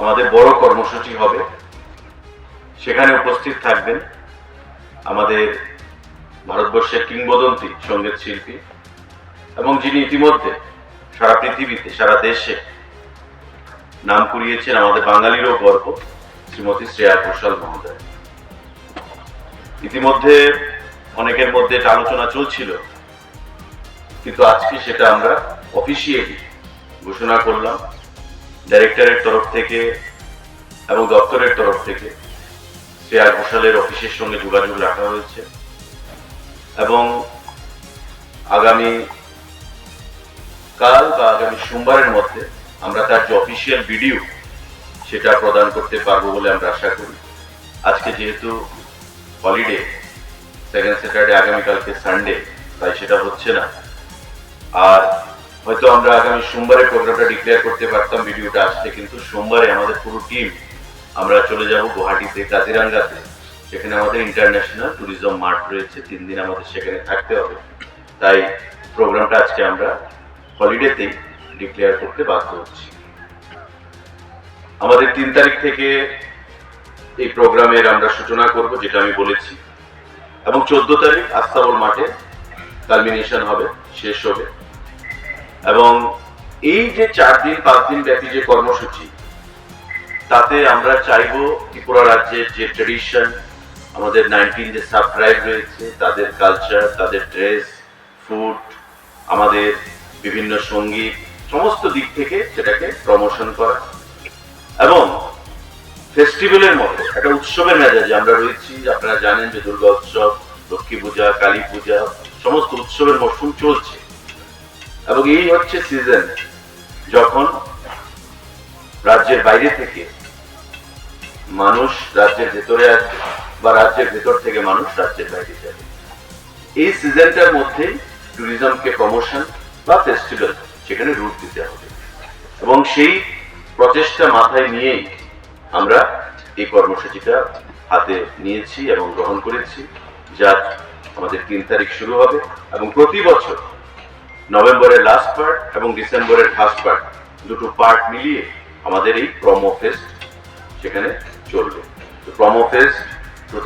আমাদের বড় কর্মসূচি হবে। সেখানে উপস্থিত থাকবেন আমাদের ভারতবর্ষের কিংবদন্তি সংগীত শিল্পী এবং যিনি ইতিমধ্যে সারা পৃথিবীতে, সারা দেশে নাম কুড়িয়েছেন আমাদের বাঙালিরও গর্ব, শ্রীমতী শ্রেয়া ঘোষাল মহোদয়। ইতিমধ্যে অনেকের মধ্যে এটা আলোচনা চলছিল, কিন্তু আজকে সেটা আমরা অফিসিয়ালি ঘোষণা করলাম। ডাইরেক্টরের তরফ থেকে এবং দপ্তরের তরফ থেকে শ্রেয়া ঘোষালের অফিসের সঙ্গে যোগাযোগ রাখা হয়েছে এবং আগামী কাল বা আগামী সোমবারের মধ্যে আমরা তার যে অফিসিয়াল ভিডিও সেটা প্রদান করতে পারব বলে আমরা আশা করি। আজকে যেহেতু হলিডে সেকেন্ড স্যাটারডে আগামীকালকে সানডে তাই সেটা হচ্ছে না। আর হয়তো আমরা আগামী সোমবারে প্রোগ্রামটা ডিক্লেয়ার করতে পারতাম ভিডিওটা আসছে কিন্তু সোমবারে আমাদের পুরো টিম আমরা চলে যাব গুয়াহাটিতে, কাজিরাঙ্গাতে। সেখানে আমাদের ইন্টারন্যাশনাল ট্যুরিজম মার্ট রয়েছে, তিন দিন আমাদের সেখানে থাকতে হবে। তাই প্রোগ্রামটা আজকে আমরা হলিডেতেই ডিক্লেয়ার করতে বাধ্য হচ্ছি। আমাদের তিন তারিখ থেকে এই প্রোগ্রামের আমরা সূচনা করব, যেটা আমি বলেছি। এবং চোদ্দ তারিখ আস্তাবল মাঠে কালমিনেশন হবে, শেষ হবে। এবং এই যে চার দিন, পাঁচ দিন ব্যাপী যে কর্মসূচি, তাতে আমরা চাইব ত্রিপুরা রাজ্যের যে ট্রেডিশন আমাদের নাইনটিন যে সাব ট্রাইব রয়েছে, তাদের কালচার তাদের ড্রেস ফুড আমাদের বিভিন্ন সংগীত, সমস্ত দিক থেকে সেটাকে প্রমোশন করা। এবং ফেস্টিভ্যালের মতো একটা উৎসবের মেজাজে আমরা রয়েছি। আপনারা জানেন যে দুর্গা উৎসব, লক্ষ্মী পূজা, কালী পূজা, সমস্ত উৎসবের মরশুম চলছে। এবং এই হচ্ছে সিজন যখন রাজ্যের বাইরে থেকে মানুষ রাজ্যের ভেতরে আসবে বা রাজ্যের ভেতর থেকে মানুষ রাজ্যের বাইরে যাবে। এই সিজনটার মধ্যে ট্যুরিজমকে প্রমোশন বা ফেস্টিভ্যাল সেখানে রূপ দিতে হবে। এবং সেই প্রচেষ্টা মাথায় নিয়েই আমরা এই কর্মসূচিটা হাতে নিয়েছি এবং গ্রহণ করেছি। যা আমাদের তিন তারিখ শুরু হবে এবং প্রতি বছর নভেম্বরের লাস্ট পার্ট এবং ডিসেম্বরের ফার্স্ট পার্ট দুটো পার্ট মিলিয়ে আমাদের এই প্রমো ফেস্ট সেখানে চলবে। তো প্রমো ফেস্ট টু